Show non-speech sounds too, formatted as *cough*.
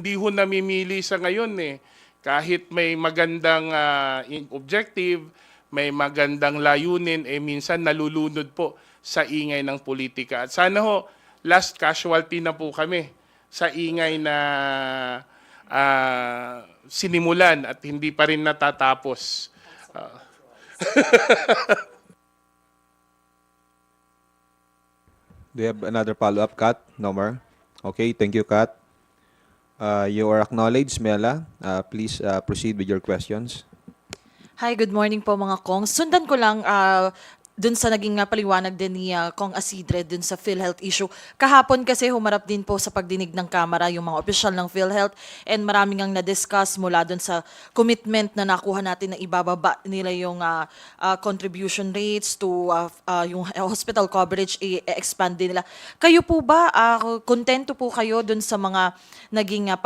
hindi ho namimili sa ngayon eh. Kahit may magandang in- objective, may magandang layunin, eh minsan nalulunod po sa ingay ng politika. At sana ho, last casualty na po kami sa ingay na ah, sinimulan at hindi pa rin natatapos. *laughs* Do you have another follow-up, Kat? No more? Okay, thank you, Kat. Uh, you are acknowledged, Mela. Uh, please uh, proceed with your questions. Hi, good morning po mga Kong. Sundan ko lang ah, dun sa naging nga paliwanag din ni ah, Kong Asidre dun sa PhilHealth issue. Kahapon kasi humarap din po sa pagdinig ng Kamara yung mga opisyal ng PhilHealth and maraming ang na-discuss mula dun sa commitment na nakuha natin na ibababa nila yung ah, ah, contribution rates to ah, ah, yung hospital coverage i-expand din nila. Kayo po ba, ah, kontento po kayo dun sa mga naging ah,